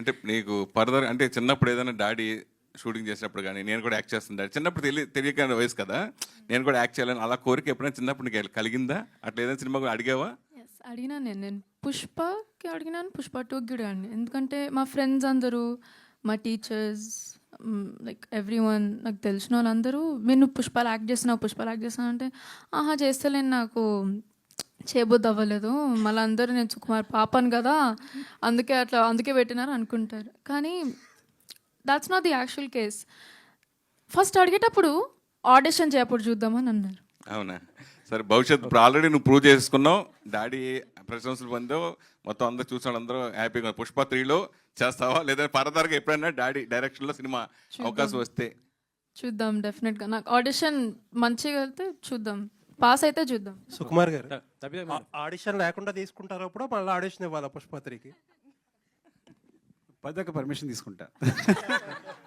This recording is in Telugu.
అంటే నీకు ఫర్దర్ అంటే చిన్నప్పుడు ఏదైనా డాడీ షూటింగ్ చేసినప్పుడు కానీ నేను కూడా యాక్ట్ చేస్తాను చిన్నప్పుడు తెలియ తెలియక వయసు కదా. నేను కూడా యాక్ట్ చేయాలని అలా కోరిక ఎప్పుడైనా చిన్నప్పుడు నీకు కలిగిందా? అట్లా ఏదైనా సినిమా కూడా అడిగావా? అడిగినాను నేను. నేను పుష్పకి అడిగినాను పుష్ప టూకి అడిగాను. ఎందుకంటే మా ఫ్రెండ్స్ అందరూ మా టీచర్స్ లైక్ ఎవ్రీ వన్ నాకు తెలిసిన వాళ్ళందరూ మీరు నువ్వు పుష్పాలు యాక్ట్ చేస్తున్నావు పుష్పాలు యాక్ట్ చేస్తున్నావు అంటే ఆహా చేస్తలేను నాకు. చేయబుద్ది అవ్వలేదు మళ్ళీ అందరూ నేను సుకుమార్ పాపను కదా అందుకే అట్లా అందుకే పెట్టినారు అనుకుంటారు. కానీ that's not the actual case first అడిగేటప్పుడు ఆడిషన్ చేయప్పుడు చూద్దామని అన్నారు. అవునా? సరే భవిష్యత్తు ఇప్పుడు ఆల్రెడీ నువ్వు ప్రూవ్ చేసుకున్నావు. డాడీ ప్రశంసలు పొందావు. మొత్తం అందరూ చూసిన అందరూ హ్యాపీగా పుష్ప త్రీలో చేస్తావా? లేదా ఫర్దర్గా ఎప్పుడైనా డాడీ డైరెక్షన్లో సినిమా అవకాశం వస్తే? చూద్దాం డెఫినెట్గా నాకు ఆడిషన్ మంచిగా వెళ్తే చూద్దాం. పాస్ అయితే చూద్దాం. సుకుమార్ గారు ఆడిషన్ లేకుండా తీసుకుంటారు అప్పుడు మళ్ళీ ఆడిషన్ ఇవ్వాలా పుష్పత్రికి పదక పర్మిషన్ తీసుకుంటా.